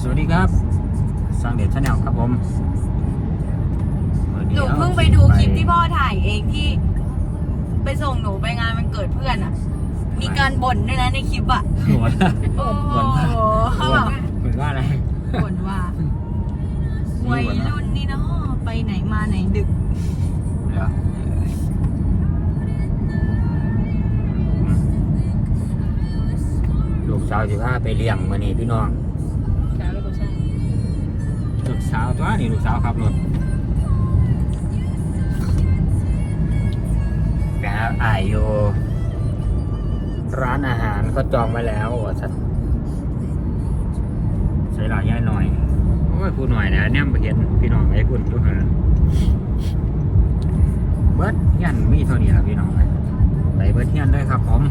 สวัสดีครับสังเดชชาแนลครับผมวันหนี้นูเพิ่งไปดูคลิปที่พ่อถ่ายเองที่ ไปส่งหนูไปงานมันเกิดเพื่อนอะ มีการบ่นด้วยนะในคลิปอะหัวโอ้โหหัวเหมือนว่าอะไรบ่นว่าวัยรุ่นนี่เนาะไปไหนมาไหนดึกเดี๋ยวลูกสาวสิพาไปเลี้ยงมานี่พี่น้อง กสาวตัวนี่ลูกสาวขับรถแกอายอยู่ร้านอาหารเขาจองไว้แล้วว่าสัตว์ใส่หลายย่ายหน่อยโอ้ยพูดหน่อยนะเนี่ยมาเห็นพี่น้องไอ้คุณทุกคนเบิร์ดเฮียนมีเท่านี้ละพี่น้องเลยไปเบิร์ดเฮียนด้วยครับผม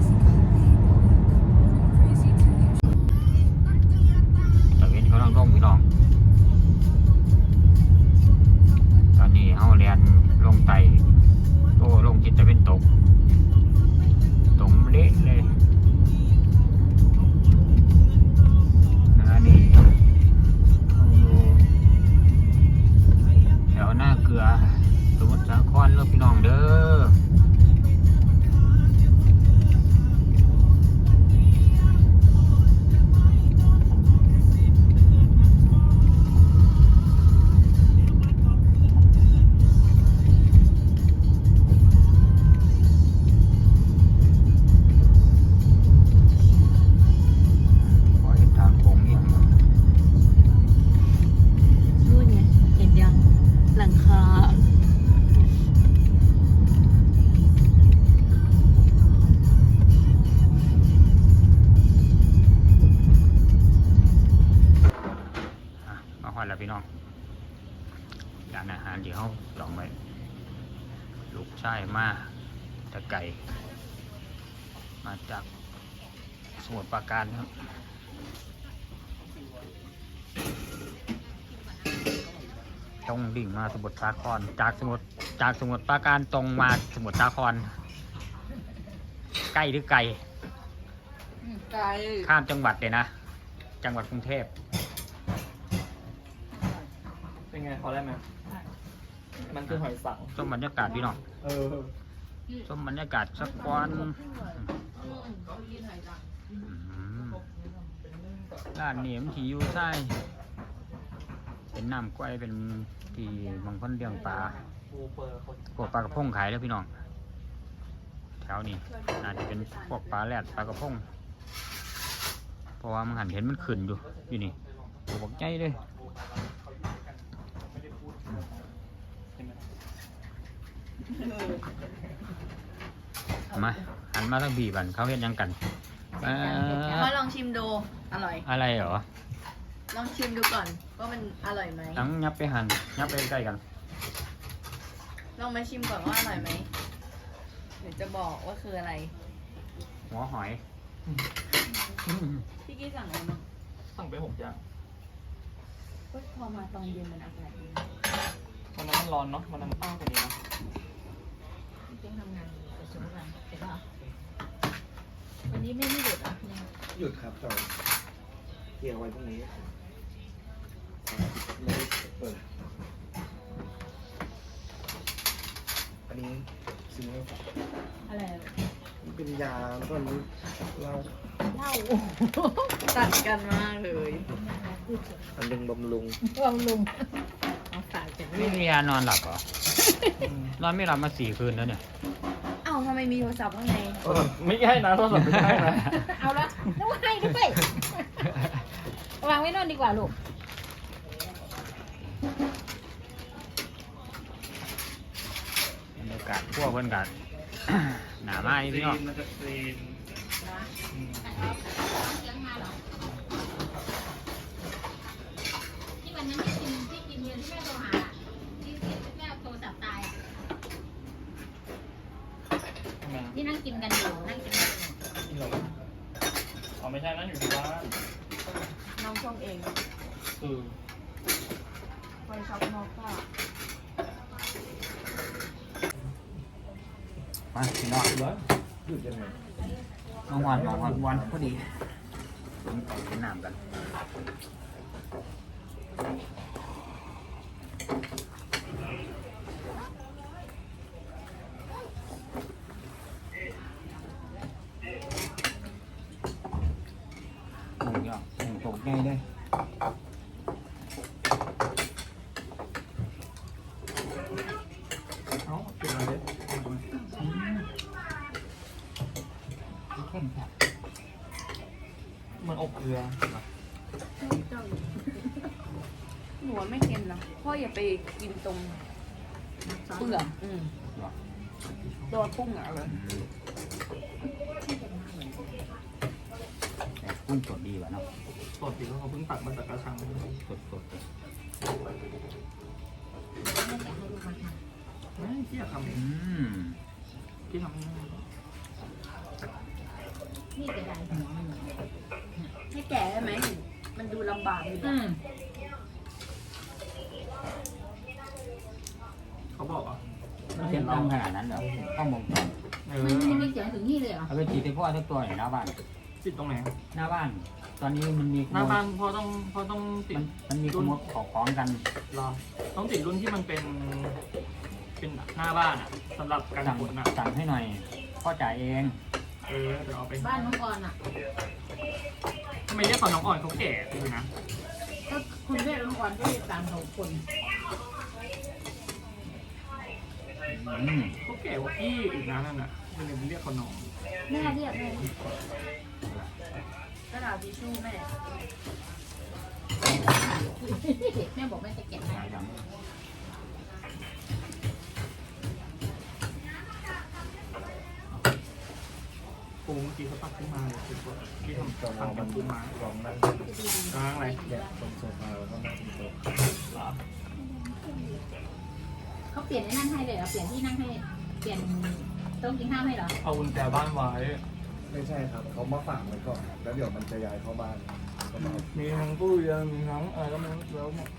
ตะเวนเขาต้องต้องพี่น้อง เขาเรียนลงไต่โตลงจิตตะเวนตก ตรงเละเลยนะนี่แถวหน้าเกลือสมุทรสาครเลิกพี่น้องเด้อ อะมาหอดแล้วพี่น้องร้านอาหารที่เขาจองไว้ลูกชายมาแตะไก่มาจากสมุทรปราการครับตรงดิ่งมาสมุทรสาคร จากสมุทรจากสมุทรปราการตรงมาสมุทรสาคร ใกล้หรือไกล ไกล ข้ามจังหวัดเลยนะ จังหวัดกรุงเทพ เป็น ไงพอได้ไหมมันคือหอยสังชมบรรยากาศพี่น้องเออชมบรรยากาศสักวันอืมร้านนี้มันที่อยู่ใต้เป็นน้ำกล้วยเป็นที่บางคนเลี้ยงปลาปูเปอร์คนพวกปลากระพงขายแล้วพี่น้อง แถวนี้น่าจะเป็นพวกปลาแรดปลากระพงเพราะว่ามันหันเห็นมันขึ้นอยู่อยู่นี่ตัวบอกใจเลย ใช่ไหม เอา มาหันมาทั้งบีบันเขาเห็นยังกันเอ่อพ่อลองชิมดู อร่อย อะไรเหรอลองชิมดูก่อนว่ามันอร่อยไหม ตั้งยับไปหันยับไปใกล้กัน ลองมาชิมก่อนว่าอร่อยไหมเดี๋ยวจะบอกว่าคืออะไร หัวหอยพี่กี้สั่งอะไรมาสั่งไปหกอย่างก็พอมาตอนเย็นมันอากาศดีวันนั้นมันร้อนเนาะวันนั้นอ้าวกว่านี้นะ พี่กี้ทำงานประชุมกันเห็นป่ะวันนี้ไม่ได้หยุดอะเนี่ยหยุดครับจอยเกี่ยวไว้พรุ่งนี้ไม่ได้เปิดอันนี้ซื้อมาฝากอะไรมันเป็นยาแล้วก็อันนี้เหล้าเล้าตัดกันมากเลยอันหนึงบำรุงบำรุงเอาฝากกันไม่มียานอนหลับเหรอ นอนไม่หลับมาสี่คืนแล้วเนี่ยเอ้าทำไมมีโทรศัพท์ข้างใน ไม่ใช่นะโทรศัพท์ไม่ใช่นะเอาละนึกว่าให้ด้วย วางไว้นอนดีกว่าลูก บรรยากาศพวกเพื่อนกัน หนามาอีพี่น้อง มันจะซีน ที่วันนั้นที่กินที่กินเย็นที่แม่โทรหาอะที่ที่แม่โทรศัพท์ตายอะ ทำไม ที่นั่งกินกันอยู่นั่งกินกันอยู่ ที่เราอ๋อ ไม่ใช่นะอยู่ที่บ้านน้องชงเองคือไปช็อปนอกก็มาพี่น้องหยุดยังไงน้องวันน้องวันวันพอดีผมไปกินน้ำกัน ตกง่ายเลย เอ้าเปลี่ยนอะไรเลย เข้มครับเหมือนอบเกลือหนูว่าไม่เค็มนะพ่ออย่าไปกินตรงเปลือกอืมตัวกุ้งอะเลยแต่กุ้งสดดีกว่าเนาะสดดีเพราะเขาเพิ่งตักมาจากกระชังสดสดเลยไม่ที่อยากทำเออืงมที่ทำเอง นี่จะได้ ให้แก่ได้ไหมมันดูลำบากอยู่ อื นะ ม เขาบอกอะ ไม่เสียงดังขนาดนั้นเหรอต้องมองก่อนเอมันอไม่ได้เสียงถึงนี่เลยเหรอเอาไปจีบไปพ่อทุกตัวอยู่หน้าบ้าน ติดตรงไหนหน้าบ้าน ตอนนี้มันมีขหน้าโมบ้ายนพอต้องพอต้องติดมันมันมีขโมยของของกันรอต้องติดรุ่นที่มันเป็น เป็นหน้าบ้านอะสำหรับการสั่งขนอะสั่งให้หน่อย พ่อจ่ายเองเออเดี๋ยวเอาไปบ้านน้องออนอะทำไมเรียกเขาน้องอ่อนเขาแก่เลยนะก็คุณแม่น้องออนก็เรียกตามเขาคน อืม เขาแก่กว่าพี่อีกนะนั่นน่ะมันเลยเรียกเขาน้องแม่เรียกแม่กระดาษทิชชู่แม่ แม่บอกแม่จะเก็บให้จ่ายดังปูเมื่อกี้เขาตักขึ้นมาเลยคือว่าที่ทำตอนทำกับปูมาลองนั่งกลางอะไรแยกตรงโซฟาแล้วก็นั่งบนโต๊ะ เขาเปลี่ยนไอ้นั่นให้เลยเหรอเปลี่ยนที่นั่งให้ เปลี่ยนโต๊ะกินข้าวให้เหรอเอากุญแจบ้านไว้ ไม่ใช่ครับเขามาฝากไว้ก่อน แล้วเดี๋ยวมันจะย้ายเข้าบ้านก็มาเอามีทั้งตู้เย็นมีทั้งอะไรก็ไม่รู้แล้วเนี่ย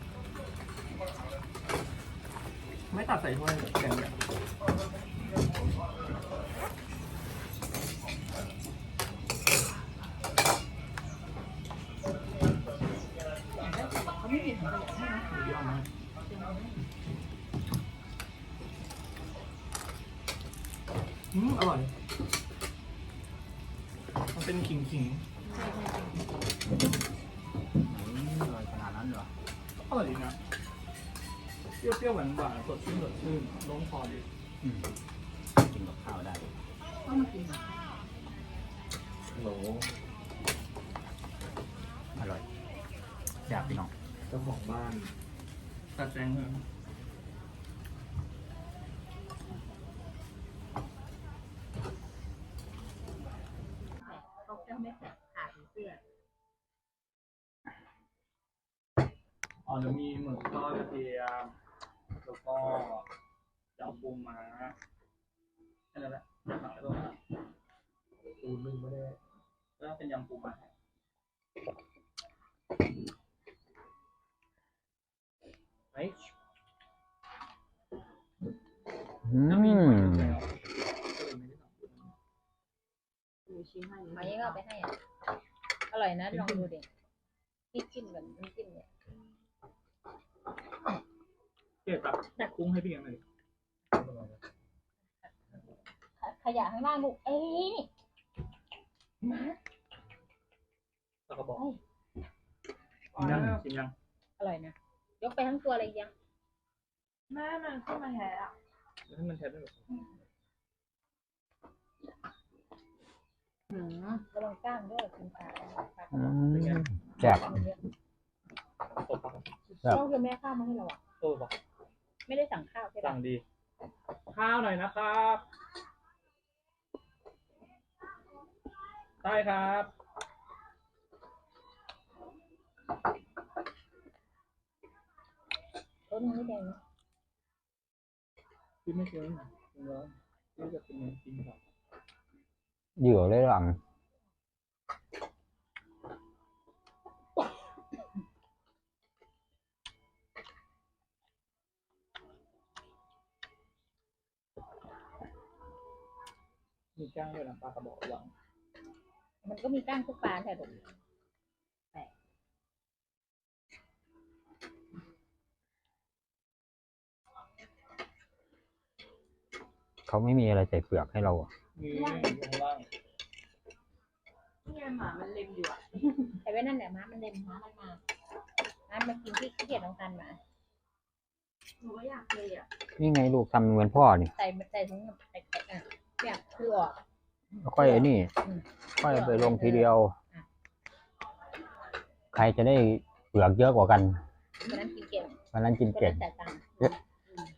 ไม่ตัดใส่ถ้วยแข็งเนี่ยเขาไม่มีถังขยะให้นะเดี๋ยวเอามา อืมอร่อย มันเป็นขิงขิงใช่ใช่ใช่อืมอร่อยขนาดนั้นเหรอๆอร่อยดีนะ เปรี้ยวๆหวานหวานๆสดชื่นสดชื่นล้มคอดีอืมกินกับข้าวได้ก็มากินเหรอโหลอร่อยอยากพี่น้องเจ้าของบ้านตัดแจงเถอะเขาจะไม่แตะขาดเสื้ออ๋อเดี๋ยวมีหมึกทอดกระเทียมแล้วก็จะเอาปูม้าแค่นั้นแหละจะขายตัวนะปูนึ่งไม่ได้แล้วเป็นยำปูม้าไอ้ อืแล้วมีหอย ม แล้วเออไม่ได้สั่ง ดูชิ้นให้มายังเอาไปให้อะอร่อยนะลองดูดินี่กินแบบน้ำจิ้มเนี่ยเจ๊ตักแค่กุ้งให้พี่กันหน่อยดิขยะข้างล่างลูกเอ้ยมาแล้วก็บอกเอ้ยชิมยังชิมยังอร่อยนะยกไปทั้งตัวเลยยังแม่มันขึ้นมาแท้อะแล้วให้มันแทบได้แบบ หืมระวังกล้างด้วยคุณตาปลาอืมแซ่บมันเยอะตบปากครับต้องคือแม่ข้าวมาให้เราอะ เออบอกไม่ได้สั่งข้าวใช่ปะสั่งดี ข้าวหน่อยนะครับได้ครับรสมันไม่แดงนะพี่ไม่เคยจริงแล้วพี่จะเป็นจริงครับ เหยื่อเลยหลังมีจ้างด้วยนะปลากระบอกหลังมันก็มีก้างทุกปลาแท้ลูกเขาไม่มีอะไรใส่เปลือกให้เราอะ มีอยู่ข้างล่างนี่ไงหมามันเล็มอยู่อะแต่ไว้นั่นแหละม้ามันเล็มม้ามันมาม้ามันกินที่ขี้เกียจน้องกันมาหนูก็อยากเลยอะนี่ไงลูกทำเหมือนพ่อนี่ใส่ใส่ถุงใส่อะเนี่ยคือออกแล้วค่อยไอ้นี่อืมค่อยไปลงทีเดียว ใครจะได้เปลือกเยอะกว่ากันวันนั้นกินเก่งวันนั้นกินคนเก่งละจ่ายตังค์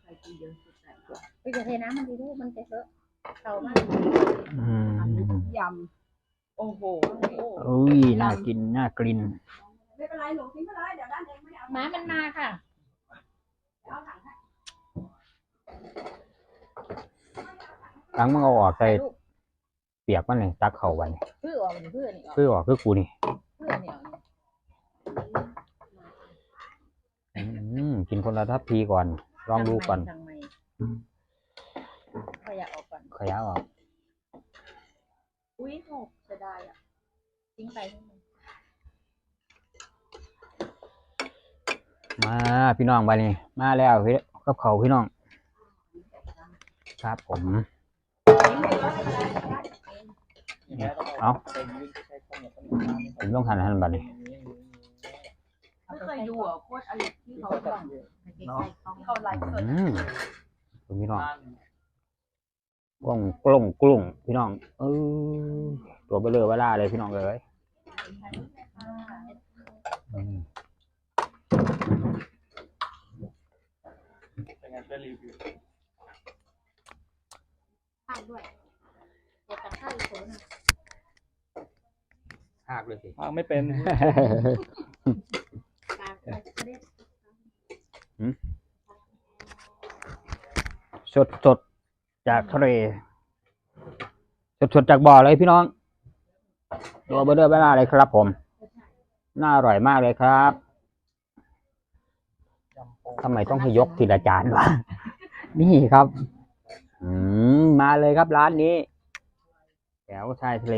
ใครกินเยอะสุดแต่เฮ้ยจะเทน้ำมันดีด้วยมันจะเยอะ เต่ามากอืมยำโอ้โหอุ้ยน่ากินน่ากินไม่เป็นไรหนูทิ้งไปเลยเดี๋ยวด้านเองไม่เอาม้ามันมาค่ะเอาถังให้หลังมึงเอาออกใส่ลูกเปียกมันเลยตักเข้าไว้เพื่อออกเพื่อนี่ออกคือออกคือกูนี่เพื่อนี่ออกอืมกินคนละทัพพีก่อน ลองดูก่อน สั่งใหม่ขยะออกก่อน ขยะออก อุ้ยหกเสียดายอะทิ้งไปทิ้งไปมาพี่น้องไปนี่มาแล้วพี่กับเขาวพี่น้อง ครับผม เอาเป็นวิ่งใช้ข้าวเหนียวข้าวเหนียวผมต้องหันหันบัดนี้ไม่เคยดูอะโคตรอร่อยที่เขากล่องใส่ใกล้ๆกล่องที่เขาไลฟ์สดอืมคุณพี่น้องบ้าน กล้องกลุ้งกลุ้งพี่น้อง เออตัวเบลอเวลาเลยพี่น้องเลยอืมเป็นไงเป็นรีวิวข้าวด้วยเดี๋ยวตักข้าวอีกคนหนึ่งหากเลยสิพากไม่เป็นปลาปลาจะได้ สดสด จากทะเลสดสดจากบ่อเลยพี่น้องตัวเบลอเวลาเลยครับผม น่าอร่อยมากเลยครับยำโป่งทำไมต้องให้ยกทีละจานวะนี่ครับ อืมมาเลยครับร้านนี้แถวชายทะเล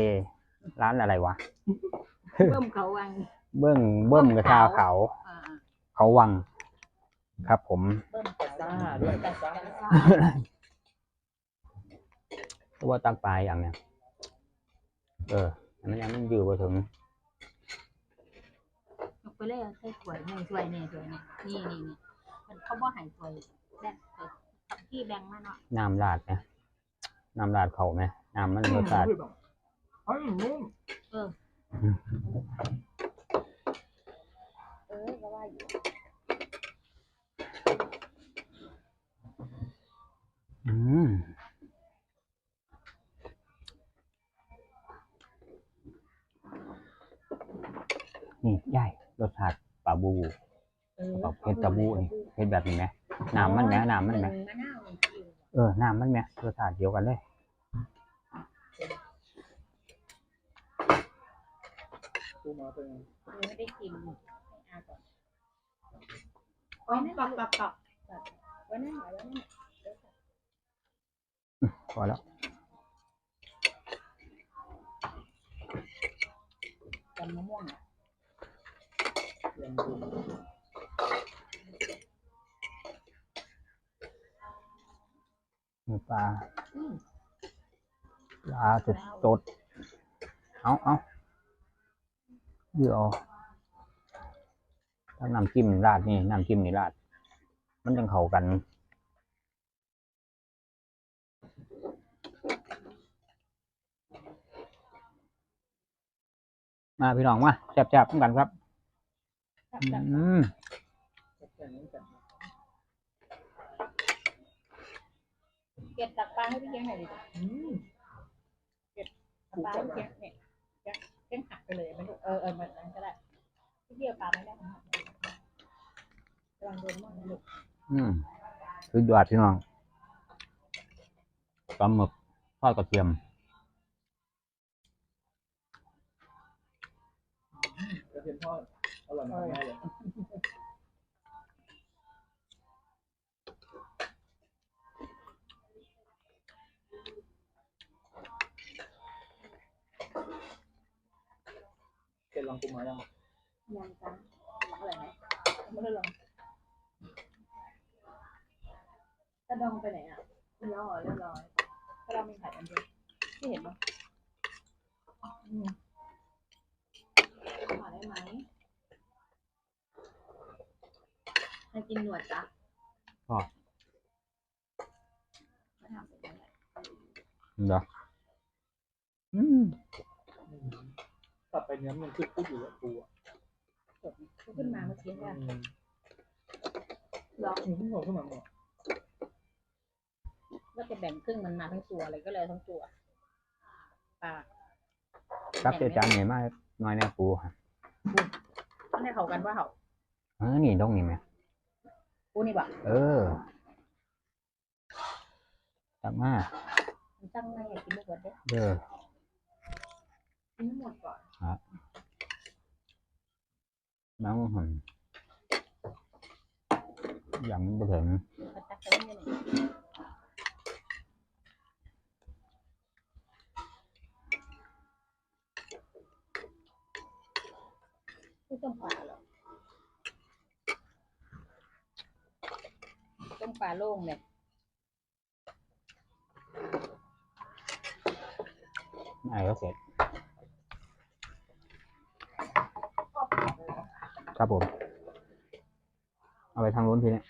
ร้านอะไรวะ เบิ่มเขาวัง เบิ้งเบิ้มกระชาเขาอ่าเขาวัง ครับผม เบิ่มพิซซ่าด้วยพิซซ่า ตัวตั้งปลายอย่างเนี้ยเอออันนั้นยังไม่อยู่ไปถึงยกไปเลยใส่ถ้วยหนึ่งถ้วยนี่ถ้วยนี่นี่นี่นี่มันเขาบ่ใหายถ้วยแบ่งไปที่แบ่งมาเนาะน้ำราดไหมน้ำราดเขาไหมน้ำมันรสชาติเฮ้ยนุ่มเออก็ว่าอยู่อืม นี่ใหญ่รสชาติปลาบูเออปลาเพชรตะบูนี่เพชรแบบนี้ไหมน้ำมันไหมน้ำมันไหมมะนาวนี่อยู่เออน้ำมันไหมรสชาติเดียวกันเลยปูมาเป็นไงยังไม่ได้กินให้อาก่อนอ๋อปักปักปักไว้นั่นไว้นั่นพอแล้วจำมะม่วงอะยำปู มีปลาปลาสดสดเอาเอาเดี๋ยวถ้าน้ำจิ้มราดนี่น้ำจิ้มนี่ราด มันจังเข้ากันมาพี่น้องมาแซ่บๆต้องกันครับ อืมแค่นี้กันเก็บตักปลาให้พี่เลี้ยงหน่อยดิอืมตักปลาให้พี่เลี้ยงเนี่ยเลี้ยงหักไปเลยมันเออเออมันนั้นก็ได้พี่เลี้ยงปลาไม่ได้หักกำลังโดนมั่งนะลูกอืมสุดยอดพี่น้องปลาหมึกทอดกระเทียมกระเทียมทอดอ ร่อยมากเลยเกดลองปูมายังยังจ้ะอะไรไหมไม่ได้ลองกระดองไปไหนอะเรียบร้อยเรียบร้อยกระดองมีไข่อันเดียวที่เห็นปะอืม ให้กินหนวดจ้ะพ่อมาทำเสร็จแล้วแหละเหรออืมตัดไปเนื้อมันคือพูดอยู่กับปูอะขึ้นมาเมื่อกี้อืเนี่ยมหรออืมเพิ่งโผล่ขึ้นมาหมดว่าจะแบ่งครึ่งมันมาทั้งตัวเลยก็เลยทั้งตัวปลาครับเจอจานใหญ่มากน้อยแน่ปูครับต้องให้เขากันว่าเขาเออนี่ต้องนี่ไหม กูนี่บ่เออตักมามันตั้งไม่อยากกินไม่หมดเด้อเด้อกินให้หมดก่อนน้ำหุ่นยังไม่ถึงมันตักไปไม่ได้ไม่ต้มปลาหรอก ต้มปลาโล่งเนี่ยไอ้ก็เสร็จ ครับผม เอาไปทางนู้นทีนี้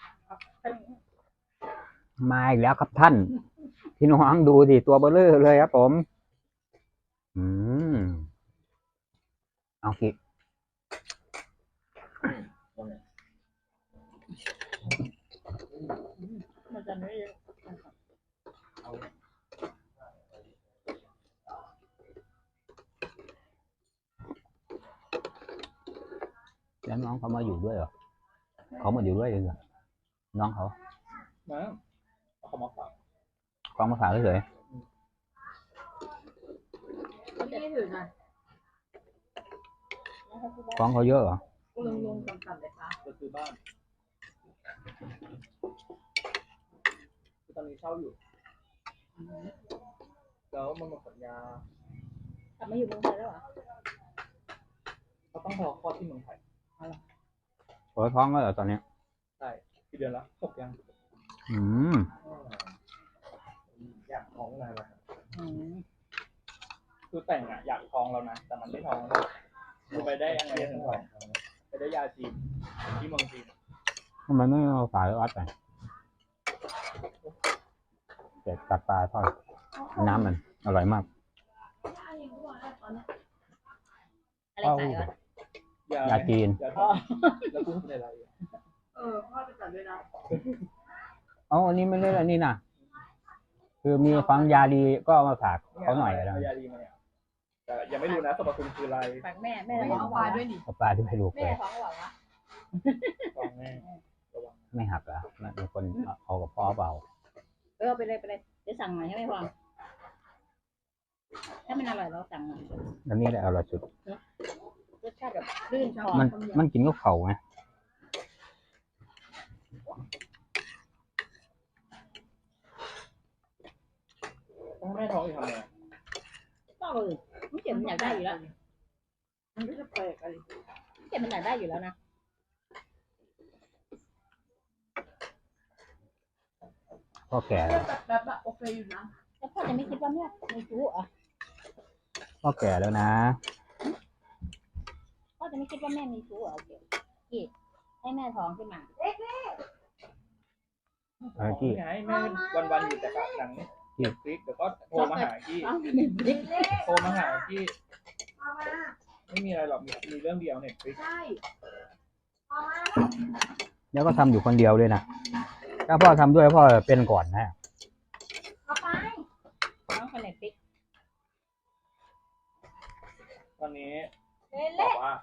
มาอีกแล้วครับท่าน พี่น้องดูดิตัวเบลเลอร์เลยครับผม อืม เอาสิ มันจะไม่เยอะแล้วน้องเขามาอยู่ด้วยเหรอเขามาอยู่ด้วยเลยเหรอน้องเขานะเอาเขามาฝากกองมาฝากเฉยไม่ได้ถือหน่อยๆกองเขาเยอะเหรอลงลงๆต่ำๆเลยค่ะจะซื้อบ้านคือ ตอนนี้เช่าอยู่ แล้วมันหมดสัญญากลับมาอยู่เมืองไทยแล้วเหรอเขาต้องรอคลอดที่เมืองไทยโอ้ท้องก็เหรอตอนเนี้ย ใช่กี่เดือนละหกยังอืม อยากท้องนานแล้วครับอืมคือแต่งอะอยากท้องแล้วนะ แต่มันไม่ท้องคือไปได้ยังไงถึงท้องไปได้ยาจีนที่เมืองจีน ทำไมไม่เอาสายวัดไป เด็ดตัดปลาทอดน้ำมัน อร่อยมากอะไรขายวะยาจีนยาท้องแล้วกูเป็นอะไรอะเออพ่อไปจัดด้วยนะเอาอันนี้ไม่เล่นอันนี้นะคือมีฟังยาดีก็เอามาฝากเขาหน่อยอะไรเอายาดีมาเนี่ยแต่ยังไม่รู้นะสรรพคุณคืออะไรฝากแม่แม่ไม่ท้องเอาหปวาลานด้วยดิเอาปลาที่ให้ลูกเลแม่ยท้องหวานวะท้องแน่ระวังไม่หักเหรอะมีคนเอากับพ่อเปล่าเออไปเลยไปเลยเดี๋ยวสั่งหน่อยให้ไม่พอถ้ามันอร่อยเราสั่งหน่อยอันนี้แหละอร่อยสุด รสชาติแบบลื่นคอมันมันกินกับเข่าวไงถ้าไม่ท้องอีกทำไงก็เลยมันเจ็บมันอยากได้อยู่แล้วมันก็จะแปลกอะไรมันเจ็บมันอยากได้อยู่แล้วนะ พ่อแก่แบบแบบแบบโอเคอยู่นะแล้วพ่อจะไม่คิดว่าแม่มีชู้เหรอะพ่อแก่แล้วนะ พ่อจะไม่คิดว่าแม่มีชู้เหรอโอเคกี่ให้แม่ท้องขึ้นมาเออที่ไงแม่วันวันๆอยู่แต่กับหนังที่เน็ตฟลิกเดี๋ยวก็โทรมาหากี้ท้องเป็นเด็กโทรมาหากี้ไม่มีอะไรหรอกมีมีเรื่องเดียวเน็ตฟลิกใช่แล้วก็ทำอยู่คนเดียวเลยนะ ถ้าพ่อทำด้วยพ่อเป็นก่อนนะเอาไปท้องคนเน็ตฟิกตอนนี้เล่บเล่อกว่า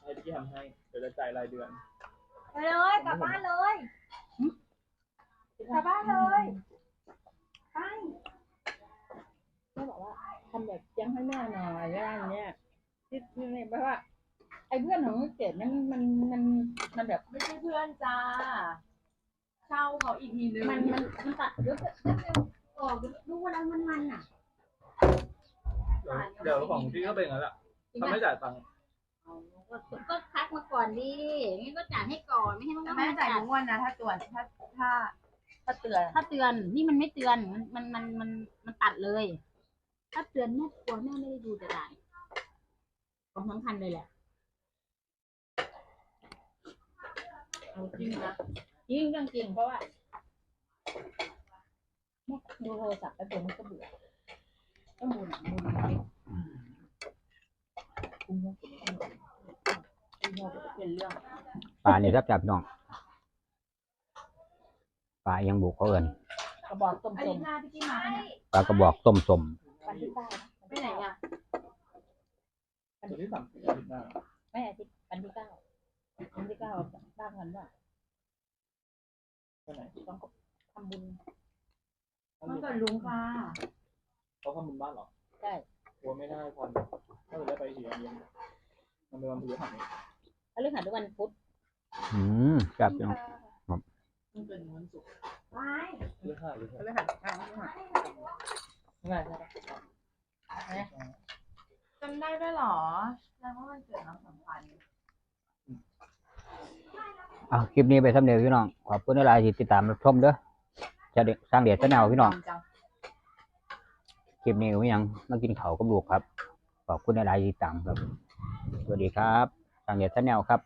ให้พี่ทำให้เดี๋ยวจะจ่ายรายเดือน ไปเลยกลับบ้านเลยกลับบ้านเลยไปแม่บอกว่าทำแบบยังให้แม่หน่อยอะไรอย่างเงี้ยที่ที่นี่เพราะว่า ไอ้เพื่อนของเกดนั้นมันมันมันแบบไม่ใช่เพื่อนจ้า เช่าเขาอีกทีนึงมันมันมันตัดเดี๋ยวออกดูอะไรมันมันอะเดี๋ยวของพี่ก็เป็นงั้นแหละถ้าไม่จ่ายตังค์ก็ก็ทักมาก่อนดิงั้นก็จ่ายให้ก่อนไม่ให้มันแต่แม่จ่ายทุกวันนะถ้าตรวจถ้าถ้าถ้าเตือน ถ้าเตือนนี่มันไม่เตือนมันมันมันมันตัดเลย ถ้าเตือนแม่กลัวแม่ไม่ได้ดูจะได้ของสำคัญเลยแหละเอาจริงนะ จริงเรื่องจริงเพราะว่าดูโทรศัพท์แล้วตัวมันก็เบื่อต้องดูหนังดูหนังคุณโมกุคุณโมกุเป็นเรื่องปลานี่ครับจับพี่น้องปลายังบุกเขาเอินกระบอกต้มอันสนี้มหน้าพี่ที่มาเนี่ยปลากระบอกต้มสมปันที่ใต้นะไปไหนอะตัวที่สามสิบหน้าไม่อาทิตย์ปันที่เก้าปันที่เก้าบ้างกันว่า ไปไหนต้องทำบุญมันเกิดลุงค่ะเขาทำบุญบ้านเหรอใช่กลัวไม่ได้พอนถ้าเกิดได้ไปทีเดียวมันเป็นวันพฤหัสนี่พฤหัสหรือวันพุธอืมจับพี่น้องมันเป็นวันศุกร์ไม่พฤหัสหรือพฤหัสกลางพฤหัสง่ายใช่ปะจำได้ด้วยเหรอแสดงว่ามันเกิดน้ำสัมพันธ์ อะคลิปนี้ไปสำเร็จพี่น้องขอบคุณหลายที่ติดตามรับชมเด้อจะเด็กสร้างเดียดชาแนลพี่น้องคลิปนี้ก็ยังมากินเขากับลูกครับ ขอบคุณหลายที่ติดตามครับ สวัสดีครับสร้างเดียดชาแนลครับ